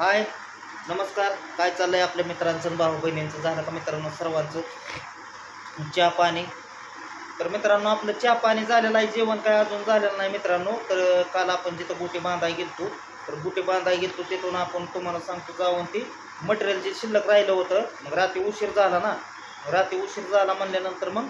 हाय. नमस्कार. काय चाललं आहे आपल्या मित्रांचं भाऊ बहिणींचं? झालं का मित्रांनो सर्वांचं? चहा पाणी. तर मित्रांनो आपलं चहा पाणी झालेलं आहे. जेवण काय अजून झालेलं नाही मित्रांनो. तर काल आपण जिथं बुटे बांधाय गेलतो तर बुटे बांधाय गेलतो तिथून आपण तुम्हाला सांगतो जाऊन ती मटेरियल जे शिल्लक राहिलं होतं. मग रात्री उशीर झाला ना. रात्री उशीर झाला म्हणल्यानंतर मग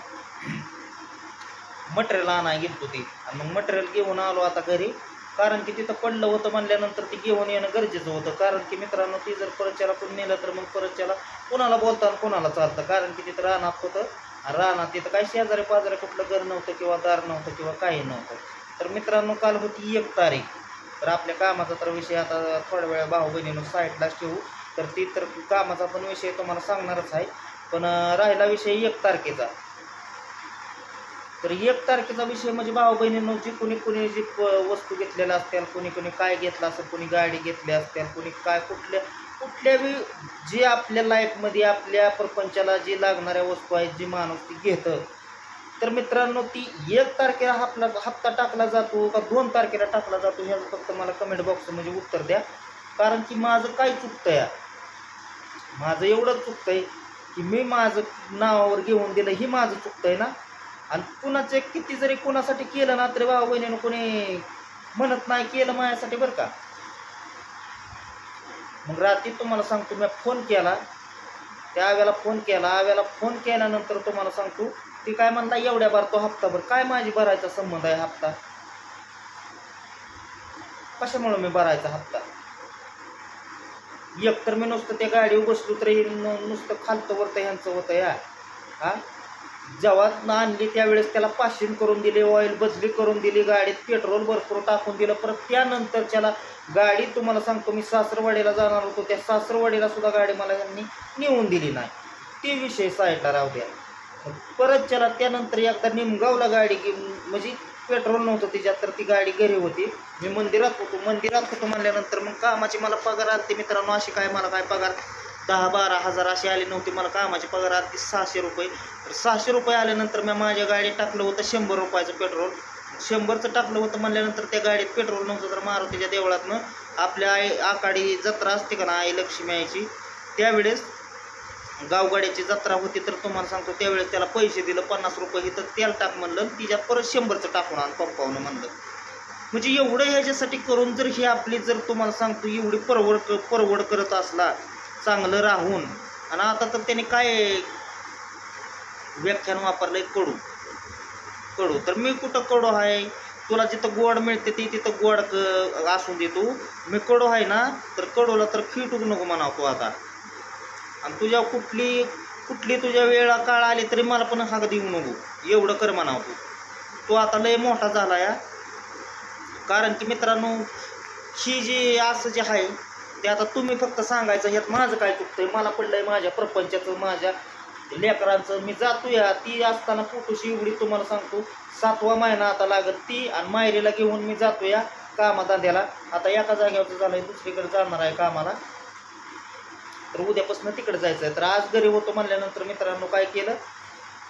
मटेरियल आणाय गेलतो ती. आणि मग मटेरियल घेऊन आलो आता घरी. कारण की तिथं पडलं होतं म्हणल्यानंतर ती घेऊन येणं गरजेचं होतं. कारण की मित्रांनो ती जर परतच्याला कोण नेलं तर मग परतच्याला कोणाला बोलता आणि कोणाला चालतं? कारण की तिथं रानात होतं. आणि रानात तिथं काही शेजारी पाजारी कुठलं घर नव्हतं किंवा दार नव्हतं किंवा काही नव्हतं. तर मित्रांनो काल होती एक तारीख. तर आपल्या कामाचा तर विषय आता थोड्या वेळा भाऊ बहिणीनं साईडलाच ठेवू. तर ती तर कामाचा पण विषय तुम्हाला सांगणारच आहे. पण राहिला विषय एक तारखेचा. तर एक तारखेचा विषय म्हणजे भाऊ बहिणींनो जी कुणी कुणी जी वस्तू घेतलेल्या असतील कुणी कुणी काय घेतलं असेल कुणी गाडी घेतली असतील कुणी काय कुठल्या कुठल्या बी जे आपल्या लाईफमध्ये आपल्या प्रपंचाला जी लागणाऱ्या वस्तू आहेत जी माणूस ती घेतं. तर मित्रांनो ती एक तारखेला हप्ता हप्ता टाकला जातो का दोन तारखेला टाकला जातो ह्याचं फक्त मला कमेंट बॉक्समध्ये म्हणजे उत्तर द्या. कारण की माझं काय चुकतं या माझं एवढंच चुकतंय की मी माझं नावावर घेऊन दिलं ही माझं चुकतंय ना? आणि कुणाचे किती जरी कुणासाठी केलं ना तरी बाबा बहिणीनं कोणी म्हणत नाही केलं माझ्यासाठी बरं का. मग रात्री तुम्हाला सांगतो मी फोन केला. त्या आव्याला फोन केला. आव्याला फोन केल्यानंतर तुम्हाला सांगतो ती काय म्हणता एवढ्या भरतो तो हप्ताभर काय माझी भरायचा संबंध आहे हप्ता? कशामुळे मी भरायचा हप्ता? एक तर मी नुसतं त्या गाडीवर बसलो तरी नुसतं खालतं वरतं ह्यांचं होतं या. हा? जेव्हा आणली त्यावेळेस त्याला पाशिंग करून दिली ऑइल बदली करून दिली गाडीत पेट्रोल भरपूर टाकून दिलं. परत त्यानंतर त्याला गाडी तुम्हाला सांगतो मी सासरवाडीला जाणार होतो. त्या सासरवाडीला सुद्धा गाडी मला त्यांनी नेऊन दिली नाही. ते विषय साईडला राहू द्या. परत त्याला त्यानंतर एकदा निमगावला गाडी म्हणजे पेट्रोल नव्हतं तिच्यात तर ती गाडी घरी होती. मी मंदिरात होतो. मंदिरात होतो म्हणल्यानंतर मग कामाची मला पगार आली मित्रांनो अशी काय मला काय पगार? दहा बारा हजार असे आले नव्हती. मला कामाचे पगार आधी सहाशे रुपये. तर सहाशे रुपये आल्यानंतर मी माझ्या गाडीत टाकलं होतं शंभर रुपयाचं पेट्रोल. शंभरचं टाकलं होतं म्हणल्यानंतर त्या गाडीत पेट्रोल नव्हतं तर मारुतीच्या देवळातनं आपल्या आई आकाडी जत्रा असते का ना आई लक्ष्मी आईची त्यावेळेस गावगाड्याची जत्रा होती. तर तुम्हाला सांगतो त्यावेळेस त्याला पैसे दिलं पन्नास रुपये इथं तेल टाक म्हणलं तिच्या परत शंभरचं टाकून आण पंपावनं म्हणलं. म्हणजे एवढं ह्याच्यासाठी करून जर ही आपली जर तुम्हाला सांगतो एवढी परवड क- परवड करत असला चांगलं राहून. आणि आता तर त्याने काय व्याख्यान वापरलंय? कडू. कडू. तर मी कुठं कडू आहे? तुला जिथं गोड मिळते ती तिथं गोड क असून दे तू. मी कडू आहे ना तर कडूला तर फिटूक नको म्हणा तू आता. आणि तुझ्या कुठली कुठली तुझ्या वेळा काळ आली तरी मला पण हाक देऊ नको. एवढं कर म्हणा तू. तो आता लय मोठा झाला या. कारण की मित्रांनो ही जी असं जे आहे ते आता तुम्ही फक्त सांगायचं ह्यात माझं काय चुकतंय? मला पडलंय माझ्या प्रपंचाचं माझ्या लेकरांचं. मी जातो या ती असताना फोटोशी एवढी तुम्हाला सांगतो सातवा महिना आता लागत ती आणि मायरीला घेऊन मी जातो या कामाधंद्याला. आता एका जागेवरचं झालंय दुसरीकडे जाणार आहे कामाला. तर उद्यापासून तिकडे जायचं आहे तर आज घरी होतो म्हणल्यानंतर मित्रांनो काय केलं?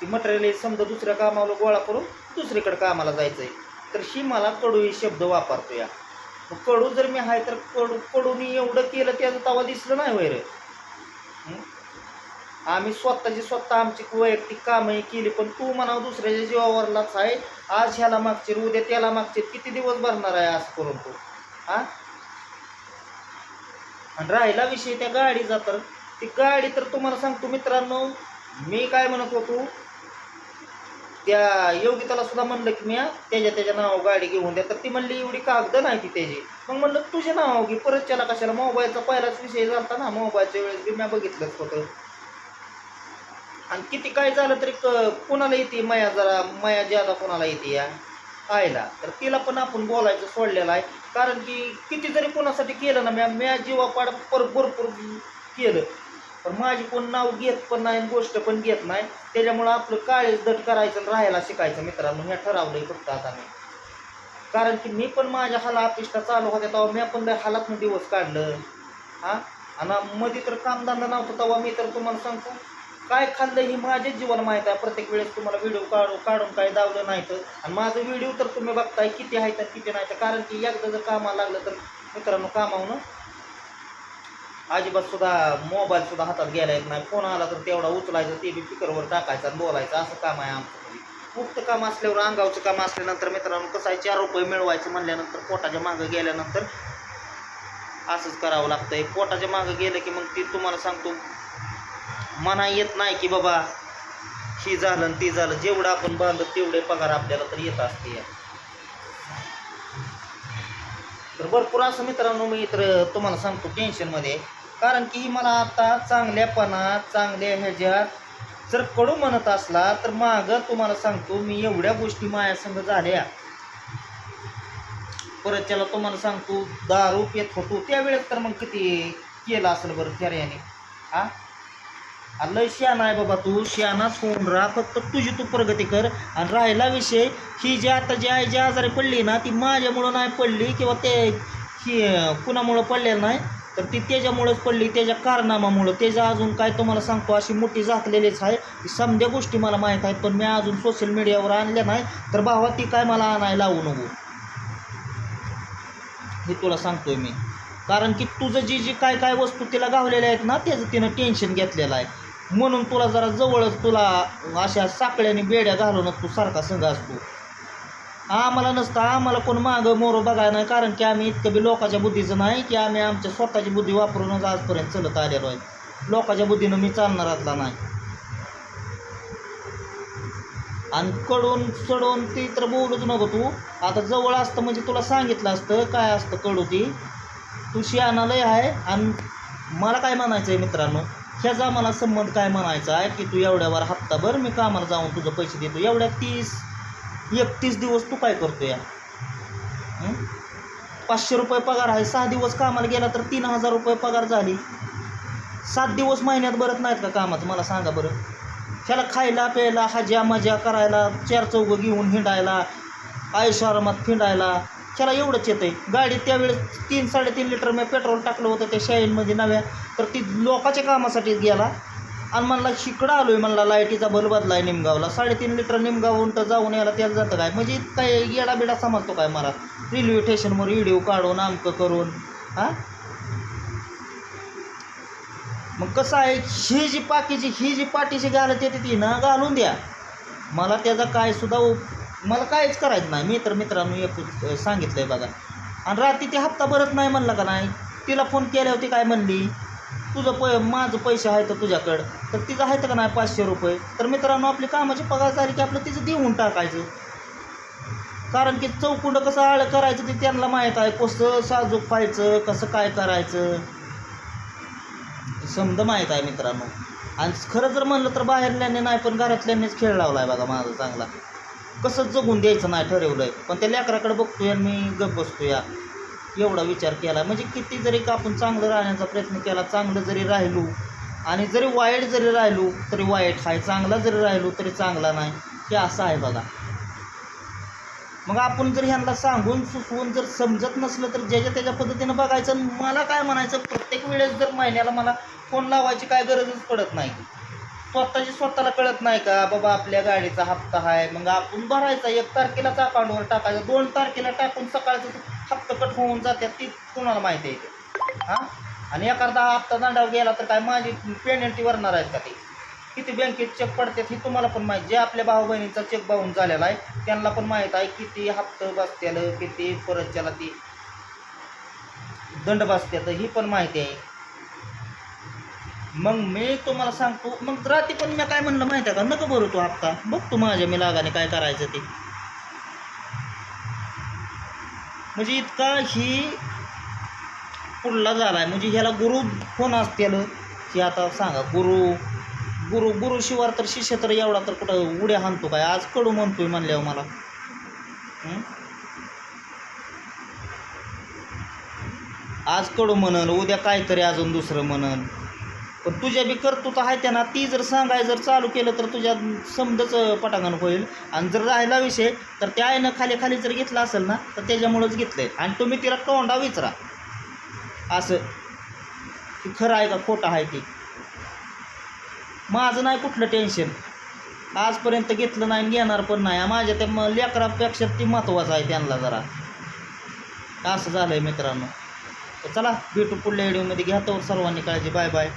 ती मटेरियल समजा दुसऱ्या कामाला गोळा करून दुसरीकडे कामाला जायचं आहे तर ही मला कडू शब्द वापरतो या कडू जर मी आहे तर कडू कडूनी एवढं केलं त्याचं तवा दिसलं नाही वैर आम्ही स्वतःची स्वतः आमची वैयक्तिक कामही केली पण तू म्हणावं दुसऱ्याच्या जीवावरलाच आहे. आज ह्याला मागचे उद्या त्याला मागचे किती दिवस भरणार आहे असं करून तू? हा? आणि राहिला विषय त्या गाडीचा तर. ती गाडी तर तुम्हाला सांगतो मित्रांनो मी काय म्हणत होतो त्या योगिताला सुद्धा म्हणलं की मी त्याच्या त्याच्या नावावर गाडी घेऊन द्या. तर ती म्हणली एवढी कागद नाही ती त्याची. मग म्हणलं तुझ्या नावावर घे परत त्याला कशाला? मोबाईलचा पहिलाच विषय झाला ना मोबाईलच्या वेळेस बी मी बघितलंच होतं. आणि किती काय झालं तरी क कोणाला येते? माया जरा माया ज्यादा कोणाला येते या? आयला तर तिला पण आपण बोलायचं सोडलेलं आहे. कारण की किती जरी कोणासाठी केलं ना म्या म्या जीवापाड पर भरपूर केलं. पण माझी कोण नाव घेत पण नाही गोष्ट पण घेत नाही त्याच्यामुळं आपलं काळेच दट करायचं आणि राहायला शिकायचं मित्रांनो हे ठरवलंय फक्त आता मी. कारण की मी पण माझ्या हाला अपेक्षा चालू होत्या तेव्हा मी पण लय दिवस काढलं. हा? आणि मध्ये तर कामधंदा नव्हता तेव्हा मी तर तुम्हाला सांगतो काय खाल्लं ही माझेच जीवन माहीत आहे. प्रत्येक वेळेस तुम्हाला व्हिडिओ काढू काढून काय दावलं नाही तर. आणि माझं व्हिडिओ तर तुम्ही बघताय किती आहे तर किती नाही तर. कारण की एकदा जर कामाला लागलं तर मित्रांनो कामावून अजिबात सुद्धा मोबाईल सुद्धा हातात घ्यायला येत नाही. फोन आला तर तेवढा उचलायचं ते बी पिकरवर टाकायचं आणि बोलायचं. असं काम आहे आमचं. मुक्त काम असल्यावर अंगावचं काम असल्यानंतर मित्रांनो कसं आहे चार रुपये मिळवायचं म्हणल्यानंतर पोटाच्या मागं गेल्यानंतर असंच करावं लागतंय. पोटाच्या मागं गेलं की मग ती तुम्हाला सांगतो मना येत नाही की बाबा ही झालं आणि ती झालं. जेवढं आपण बांधत तेवढे पगार आपल्याला तर येत असते तर भरपूर असं मित्रांनो मी तर तुम्हाला सांगतो टेन्शनमध्ये कारण की मला आता चांगल्यापणात चांगल्या ह्याच्यात जर कडू म्हणत असला तर मागं तुम्हाला सांगतो मी एवढ्या गोष्टी माझ्यासंग झाल्या. परत त्याला तुम्हाला सांगतो दारू पेत होतो त्यावेळेस तर मग किती केलं असेल बरं त्याने हा? आ, लय आहे बाबा तू शहाणाच होऊन राहा फक्त तुझी तू प्रगती कर. आणि राहिला विषय ही जी आता जी आई जी आजारी पडली ना ती माझ्यामुळं नाही पडली किंवा ते ही कुणामुळं पडलेलं नाही. तर ती त्याच्यामुळेच पडली त्याच्या कारनामामुळं. त्याच्या अजून काय तुम्हाला सांगतो अशी मोठी झाकलेलीच आहे. की समध्या गोष्टी मला माहीत आहेत पण मी अजून सोशल मीडियावर आणल्या नाही. तर भावा ती काय मला आणायला लावू नको? हे तुला सांगतोय मी. कारण की तुझं जी जी काय काय वस्तू तिला गावलेल्या आहेत ना त्याचं तिनं टेन्शन घेतलेलं आहे. म्हणून तुला जरा जवळच तुला अशा साकळ्याने बेड्या घालूनच तू सारखा संघ असतो. आम्हाला नसतं आम्हाला कोण मागं मोरं बघायला नाही कारण की आम्ही इतकं बी लोकाच्या बुद्धीचं नाही की आम्ही आमच्या स्वतःची बुद्धी वापरूनच आजपर्यंत चलत आलेलो आहे. लोकाच्या बुद्धीनं मी चालणारातला नाही. आणि कडून चढून ती तर बोलूच नको तू. आता जवळ असतं म्हणजे तुला सांगितलं असतं काय असतं कडू ती. तू लय आहे आणि मला काय म्हणायचं आहे मित्रांनो? ह्याचा मला संबंध काय म्हणायचा आहे की तू एवढ्यावर हप्ताभर मी कामाला जाऊन तुझं पैसे देतो. एवढ्या तीस एकतीस दिवस तू काय करतो या पाचशे रुपये पगार आहे सहा दिवस कामाला गेला तर तीन हजार रुपये पगार झाली. सात दिवस महिन्यात भरत नाहीत का कामाचं? मला सांगा बरं. ह्याला खायला प्यायला हज्या मजा करायला चार चौघं घेऊन हिंडायला आयुषारामात फिंडायला ह्याला एवढंच येतं आहे गाडीत त्यावेळेस तीन साडेतीन लिटर मी पेट्रोल टाकलं होतं त्या शाईनमध्ये नव्या. तर ती लोकाच्या कामासाठीच गेला. आणि म्हणला शिकडं आलो आहे म्हणला लाईटीचा बल बदलाय निमगावला. साडेतीन लिटर निमगावून तर जाऊन यायला त्याला जातं काय? म्हणजे काय येडा बिडा समजतो काय मला? रेल्वे स्टेशनवर व्हिडिओ काढून आमकं करून हां? मग कसं आहे ही जी पाकीची ही जी पाठीशी घालत येते ती ना घालून द्या. मला त्याचा काय सुद्धा मला काहीच करायचं नाही. मी तर मित्रांनो एक आहे बघा. आणि रात्री ते हप्ता भरत नाही म्हणलं का नाही? तिला फोन केल्यावर होती काय म्हणली? तुझं पै माझं पैसे आहेत तर तुझ्याकडं. तर तिचं आहेत का नाही पाचशे रुपये? तर मित्रांनो आपली कामाची पगार झाली की आपलं तिचं देऊन टाकायचं. कारण की चौकुंड कसं आळ करायचं ते त्यांना माहीत आहे. कसं साजूक पाहायचं कसं काय करायचं? समजा माहीत आहे मित्रांनो. आणि खरं जर म्हणलं तर बाहेरल्याने नाही पण घरातल्यांनीच खेळ लावला आहे बघा माझा चांगला. कसं जगून द्यायचं नाही ठरवलं आहे पण त्या लेकराकडे बघतोय आणि मी गप बसतो या एवढा विचार केला. म्हणजे किती जरी का आपण चांगलं राहण्याचा प्रयत्न केला चांगलं जरी राहिलो आणि जरी वाईट जरी राहिलो तरी वाईट आहे चांगला जरी राहिलो तरी चांगला नाही. हे असं आहे बघा. मग आपण जर ह्यांना सांगून सुचवून जर समजत नसलं तर ज्याच्या त्याच्या पद्धतीनं बघायचं मला काय म्हणायचं प्रत्येक वेळेस जर महिन्याला मला फोन लावायची काय गरजच पडत नाही. स्वतःची स्वतःला कळत नाही का बाबा आपल्या गाडीचा हप्ता आहे मग आपण भरायचा एक तारखेलाच अकाउंटवर टाकायचा दोन तारखेला टाकून सकाळचं हप्ता कट होऊन जाते ती कुणाला माहिती आहे ते? हां? आणि एखादा हप्ता दंडावर गेला तर काय माझी पेनल्टी भरणार आहेत का ते? किती बँकेत चेक पडतात हे तुम्हाला पण माहिती जे आपल्या भाऊ बहिणीचा चेक बाहून झालेला आहे त्यांना पण माहीत आहे किती हप्तं बसत्यालं किती परत त्याला ती दंड बसत्यात ही पण माहिती आहे. मग मी तुम्हाला सांगतो मग रात्री पण मी काय म्हणलं माहिती आहे का? नको भरू तो हप्ता. बघ तू माझ्या मी लागाने काय करायचं ते. म्हणजे इतका ही पुढला झाला आहे म्हणजे ह्याला गुरु कोण असतील? की आता सांगा गुरु गुरु गुरु शिवार तर शिष्य तर एवढा तर कुठं उड्या हाणतो काय? आज कडू म्हणतोय म्हणल्यावर मला. आज कडू म्हणन उद्या काहीतरी अजून दुसरं म्हणन. पण तुझ्या बी कर्तृत्व आहे त्यांना ती जर सांगाय जर चालू केलं तर तुझ्या समजच पटांगण होईल. आणि जर राहिला विषय तर त्या आईनं खाली खाली जर घेतला असेल ना तर त्याच्यामुळंच घेतलंय. आणि तुम्ही तिला तोंडा विचारा. असं. की खरं आहे का खोटं आहे की माझं नाही कुठलं टेन्शन आजपर्यंत घेतलं नाही घेणार पण नाही. माझ्या त्या लेकरापेक्षा ती महत्त्वाचं आहे त्यांना जरा. असं झालं आहे मित्रांनो. तर चला भेटू पुढल्या व्हिडिओमध्ये घ्या तर सर्वांनी काळजी. Bye bye.